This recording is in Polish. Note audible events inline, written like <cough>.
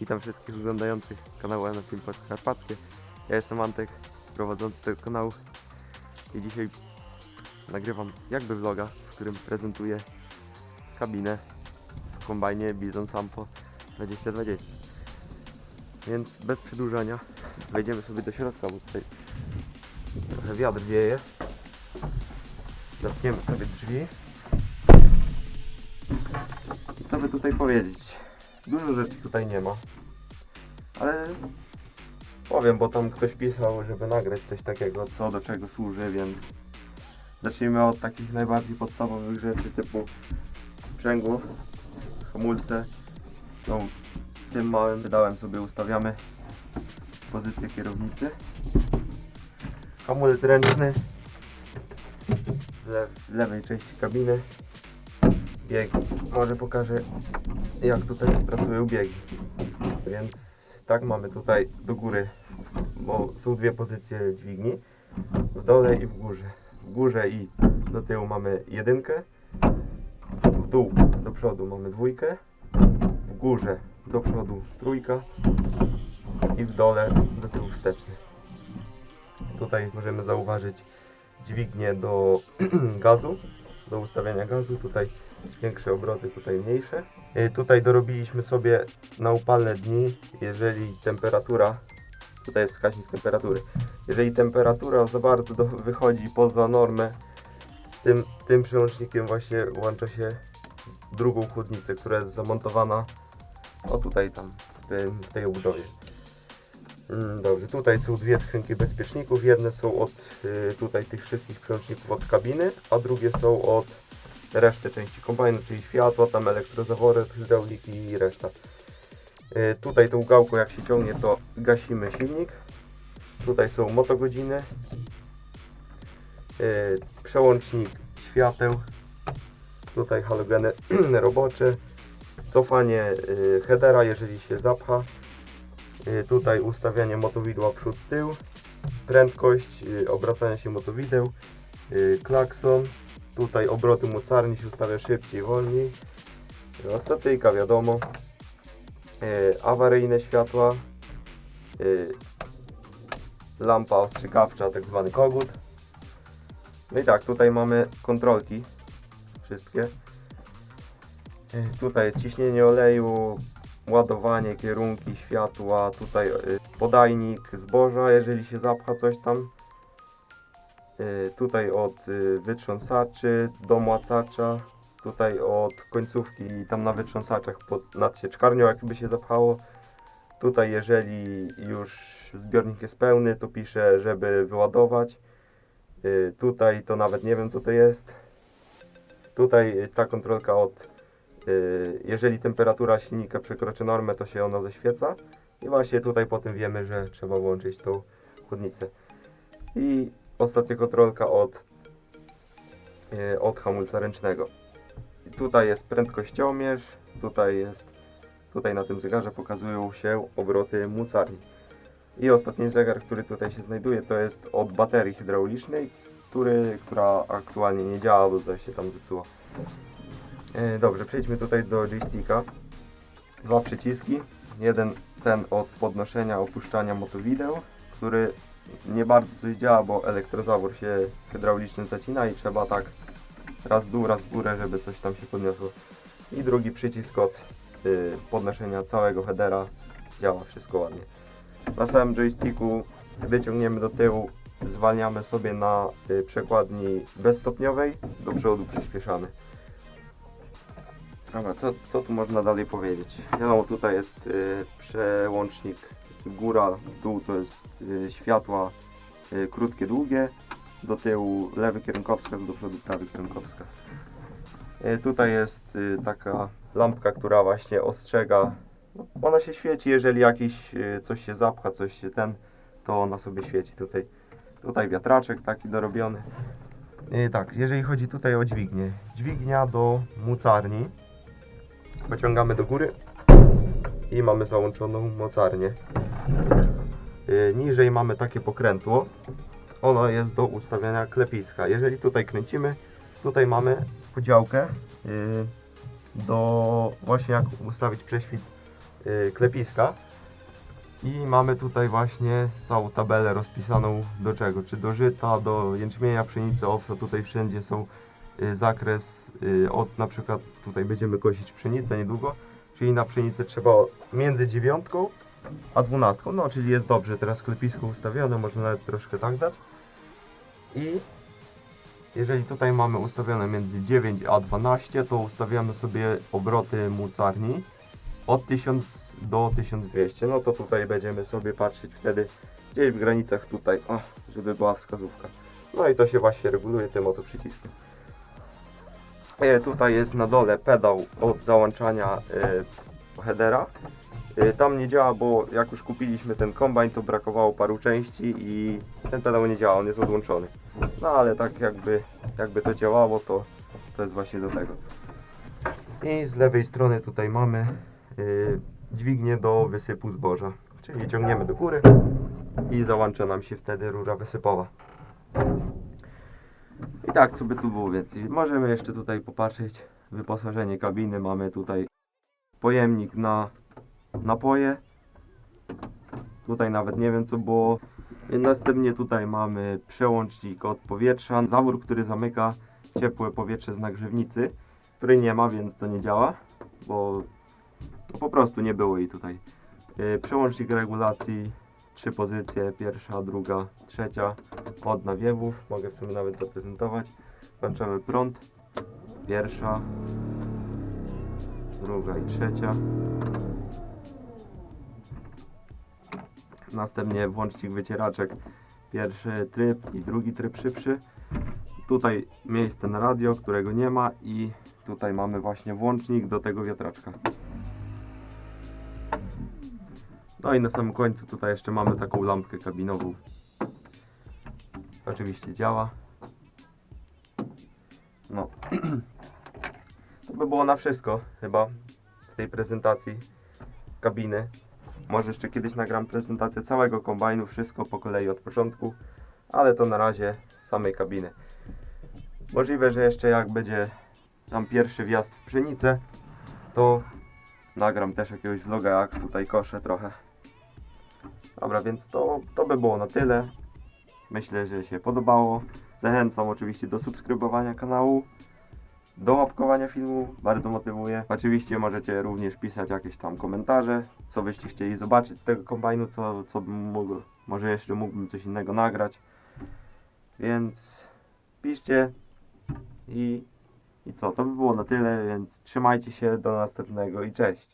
Witam wszystkich oglądających kanału Anatym Podkarpackie. Ja jestem Antek, prowadzący tego kanału i dzisiaj nagrywam jakby vloga, w którym prezentuję kabinę w kombajnie Bizon Sampo 2020. Więc bez przedłużania wejdziemy sobie do środka, bo tutaj trochę wiatr wieje. Zamkniemy sobie drzwi. I co by tutaj powiedzieć? Dużo rzeczy tutaj nie ma. Ale powiem, bo tam ktoś pisał, żeby nagrać coś takiego, co do czego służy, więc zacznijmy od takich najbardziej podstawowych rzeczy typu sprzęgło, hamulce. No, tym małym wydałem sobie ustawiamy pozycję kierownicy. Hamulec ręczny w, le w lewej części kabiny. Bieg. Może pokażę jak tutaj pracują biegi. Więc tak mamy tutaj do góry, bo są dwie pozycje dźwigni. W dole i w górze. W górze i do tyłu mamy jedynkę. W dół do przodu mamy dwójkę. W górze do przodu trójka. I w dole do tyłu wsteczny. Tutaj możemy zauważyć dźwignię do <clears throat> gazu, do ustawiania gazu. Tutaj większe obroty, tutaj mniejsze. Y, Tutaj dorobiliśmy sobie na upalne dni, jeżeli temperatura, tutaj jest wskaźnik temperatury, jeżeli temperatura za bardzo do, wychodzi poza normę, tym, tym przełącznikiem właśnie włącza się drugą chłodnicę, która jest zamontowana o tutaj tam, w, w tej obudowie. Mm, Dobrze, tutaj są dwie skrzynki bezpieczników. Jedne są od y, tutaj tych wszystkich przełączników od kabiny, a drugie są od reszty części kombajnu, czyli światła, tam elektrozawory, hydrauliki i reszta. Y, tutaj tą gałką jak się ciągnie to gasimy silnik. Tutaj są motogodziny. Y, przełącznik świateł. Tutaj halogeny <clears throat> robocze. Cofanie y, headera, jeżeli się zapcha. Tutaj ustawianie motowidła przód tył. Prędkość obracania się motowideł. Klakson. Tutaj obroty mocarni się ustawia szybciej, wolniej. Stacyjka wiadomo. E, awaryjne światła. E, lampa ostrzegawcza, tak zwany kogut. No i tak, tutaj mamy kontrolki. Wszystkie. E, tutaj ciśnienie oleju, ładowanie, kierunki, światła. Tutaj e, podajnik zboża, jeżeli się zapcha coś tam. Y, tutaj od y, wytrząsaczy do młacacza, tutaj od końcówki i tam na wytrząsaczach pod, nad sieczkarnią jakby się zapchało. Tutaj jeżeli już zbiornik jest pełny, to pisze, żeby wyładować. Y, Tutaj to nawet nie wiem co to jest. Tutaj ta kontrolka od jeżeli temperatura silnika przekroczy normę, to się ona zaświeca. I właśnie tutaj po tym wiemy, że trzeba włączyć tą chłodnicę. I ostatnia kontrolka od, e, od hamulca ręcznego. I tutaj jest prędkościomierz, tutaj jest, tutaj na tym zegarze pokazują się obroty mucarni. I ostatni zegar, który tutaj się znajduje, to jest od baterii hydraulicznej, który, która aktualnie nie działa, bo coś się tam zepsuło. E, Dobrze, przejdźmy tutaj do joysticka. Dwa przyciski. Jeden ten od podnoszenia, opuszczania motowideł, który nie bardzo coś działa, bo elektrozawór się hydrauliczny zacina i trzeba tak raz w dół, raz w górę, żeby coś tam się podniosło. I drugi przycisk od y, podnoszenia całego headera działa wszystko ładnie. Na samym joysticku wyciągniemy do tyłu, zwalniamy sobie na y, przekładni bezstopniowej, do przodu przyspieszamy. Dobra, co, co tu można dalej powiedzieć? Wiadomo, tutaj jest y, przełącznik góra, dół to jest y, światła y, krótkie, długie, do tyłu lewy kierunkowskaz, do przodu prawy kierunkowskaz. Y, tutaj jest taka lampka, która właśnie ostrzega, ona się świeci, jeżeli jakiś coś się zapcha, coś się ten, to ona sobie świeci tutaj. Tutaj wiatraczek taki dorobiony. Tak, jeżeli chodzi tutaj o dźwignię. Dźwignia do mucarni. Pociągamy do góry i mamy załączoną mocarnię. Yy, Niżej mamy takie pokrętło. Ono jest do ustawiania klepiska. Jeżeli tutaj kręcimy, tutaj mamy podziałkę yy, do właśnie jak ustawić prześwit y, klepiska. I mamy tutaj właśnie całą tabelę rozpisaną do czego, czy do żyta, do jęczmienia, pszenicy, owsa, tutaj wszędzie są y, zakres y, od na przykład tutaj będziemy kosić pszenicę niedługo, czyli na pszenicę trzeba między dziewiątką a dwunastką, no czyli jest dobrze, teraz klepisko ustawione, można nawet troszkę tak dać. I jeżeli tutaj mamy ustawione między 9 a 12, to ustawiamy sobie obroty mucarni od 1000 do 1200. No to tutaj będziemy sobie patrzeć wtedy gdzieś w granicach tutaj, o, żeby była wskazówka. No i to się właśnie reguluje tym oto przyciskiem. E, tutaj jest na dole pedał od załączania e, headera. E, tam nie działa, bo jak już kupiliśmy ten kombajn, to brakowało paru części i ten pedał nie działa, on jest odłączony. No ale tak jakby, jakby to działało, to, to jest właśnie do tego. I z lewej strony tutaj mamy yy, dźwignię do wysypu zboża. Czyli ciągniemy do góry i załącza nam się wtedy rura wysypowa. I tak, co by tu było więcej? Możemy jeszcze tutaj popatrzeć wyposażenie kabiny. Mamy tutaj pojemnik na napoje. Tutaj nawet nie wiem co było. Następnie tutaj mamy przełącznik od powietrza, zawór, który zamyka ciepłe powietrze z nagrzewnicy, której nie ma, więc to nie działa, bo no po prostu nie było jej tutaj. Yy, Przełącznik regulacji, trzy pozycje, pierwsza, druga, trzecia, od nawiewów, mogę sobie nawet zaprezentować. Włączamy prąd, pierwsza, druga i trzecia. Następnie włącznik wycieraczek, pierwszy tryb i drugi tryb szybszy. Tutaj miejsce na radio, którego nie ma i tutaj mamy właśnie włącznik do tego wiatraczka. No i na samym końcu tutaj jeszcze mamy taką lampkę kabinową. Oczywiście działa. No. <clears throat> To by było na wszystko chyba w tej prezentacji kabiny. Może jeszcze kiedyś nagram prezentację całego kombajnu, wszystko po kolei od początku, ale to na razie samej kabiny. Możliwe, że jeszcze jak będzie tam pierwszy wjazd w pszenicę, to nagram też jakiegoś vloga, jak tutaj koszę trochę. Dobra, więc to, to by było na tyle. Myślę, że się podobało. Zachęcam oczywiście do subskrybowania kanału, do łapkowania filmu, bardzo motywuje. Oczywiście możecie również pisać jakieś tam komentarze, co byście chcieli zobaczyć z tego kombajnu, co, co bym mógł, może jeszcze mógłbym coś innego nagrać. Więc piszcie i, i co, to by było na tyle, więc trzymajcie się, do następnego i cześć.